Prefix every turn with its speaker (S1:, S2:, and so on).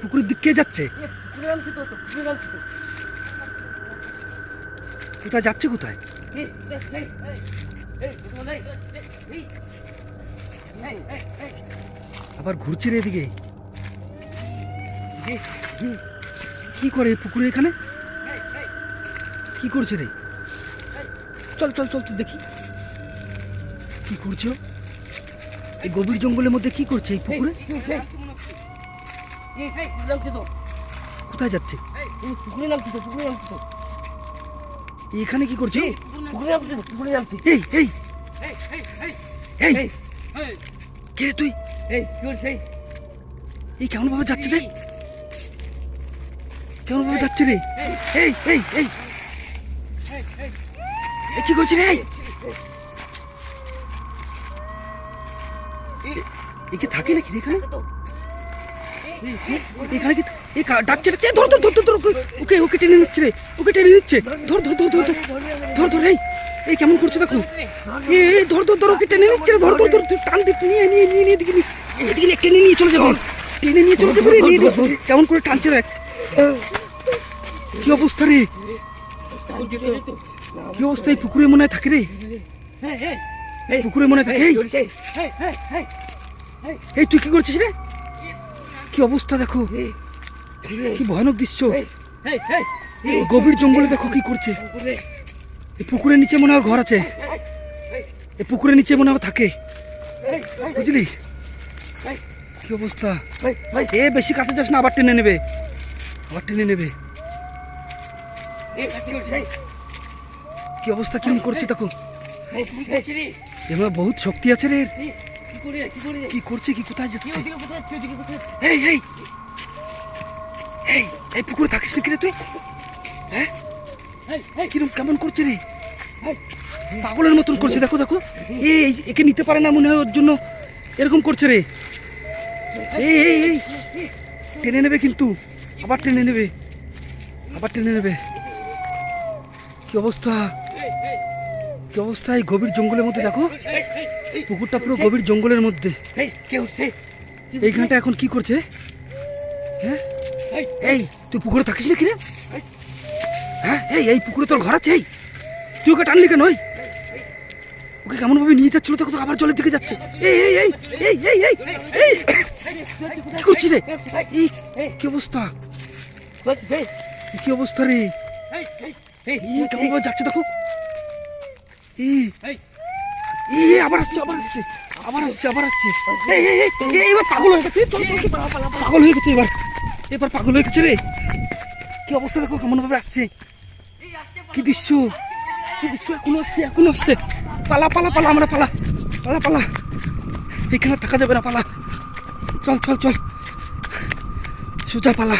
S1: পুকুরের দিক কে যাচ্ছে? কোথায় যাচ্ছে কোথায়? আবার ঘুরছে রে এদিকে। কি করে পুকুরে এখানে? কি করছে রে? চল চল চল তুই দেখি। কি করছ এই গভীর জঙ্গলের মধ্যে কি করছে এই পুকুরে। কোথায় যাচ্ছে
S2: এই, এই, পুকুরে নামছি তো, পুকুরে নামছি তো।
S1: এখানে কি করছে
S2: পুকুরে নামছি তো, পুকুরে নামছি।
S1: এই এই
S2: এই, এই, এই,
S1: এই
S2: এই, এই,
S1: কে রে তুই
S2: এই, কি করছে? এই,
S1: এই কেমন ভাবে যাচ্ছে রে কেমন ভাবে যাচ্ছে রে এই এই এই
S2: এই, এই,
S1: এই কি করছিস রে এই একে থাকে নাকি এখানে এখানে ধর ধর ধর ধর, ওকে- ওকে টেনে নিচ্ছে রে ওকে টেনে নিচ্ছে ধর ধর ধর ধর ধর এই কেমন করছে দেখো ধর ধর ধর ওকে টেনে নিচ্ছে ধর ধর ধর টান নিয়ে নিয়ে নিয়ে নিয়ে এদিকে টেনে নিয়ে চলে যাবে টেনে নিয়ে চলে। কেমন করে টানছে দেখ কি অবস্থা রে কি অবস্থা এই পুকুরে মনে হয় থাকে রে
S2: এই, এই,
S1: এই পুকুরে মনে থাকে এই তুই কি করছিস রে? কি অবস্থা দেখো? কি ভয়ানক দৃশ্য। গভীর জঙ্গলে দেখো কি করছে। এই পুকুরের নিচে মনে হয় ঘর আছে। এই পুকুরের নিচে মনে হয় থাকে। বুঝলি? কি অবস্থা? এ বেশি কাছে যাস না আবার টেনে নেবে। আবার টেনে নেবে।
S2: কি
S1: অবস্থা? কিরম করছে দেখো? এবার বহুত শক্তি আছে রে।
S2: কি করে, কি
S1: করছে কি কোথায় যাচ্ছে? এই এই। এই এই পুকুরে থাকিস নাকি রে তুই? হ্যাঁ? কিরম কেমন করছে রে? পাগলের মতন করছে দেখো দেখো। এই একে নিতে পারে না মনে হয় ওর জন্য। এরকম করছে রে। এই এই এই। টেনে নেবে কিন্তু। আবার টেনে নেবে। আবার টেনে নেবে। কি অবস্থা? কি অবস্থা? এই গভীর জঙ্গলের মধ্যে দেখো। পুকুরটা পুরো গভীর জঙ্গলের মধ্যে। এইখানটা এখন কি করছে? হ্যাঁ?
S2: এই,
S1: তুই পুকুরে থাকিস নাকি রে? হ্যাঁ এই এই পুকুরে তোর ঘর আছে এই। তুই ওকে টানলি কেন ওই ওকে কেমন ভাবে নিয়ে যাচ্ছিল দেখো তো আবার জলের দিকে যাচ্ছে। এই এই এই এই এই এই এই। কি করছিস রে? এই কি অবস্থা? কি অবস্থা রে?
S2: এই, এই, এই,
S1: এই কেমন ভাবে যাচ্ছে দেখো। আবার আসছে আবার আবার আসছে আবার আসছে। এই এই এই এই, পাগল হয়ে পাগল হয়ে গেছে এবার। এবার পাগল হয়ে গেছে রে। কি অবস্থা দেখো কেমন ভাবে আসছে। কি দৃশ্য কি দৃশ্য এখনও আসছে এখনও আসছে। পালা পালা পালা আমরা পালা পালা পালা। এখানে থাকা যাবে না পালা। চল চল চল। সোজা পালা।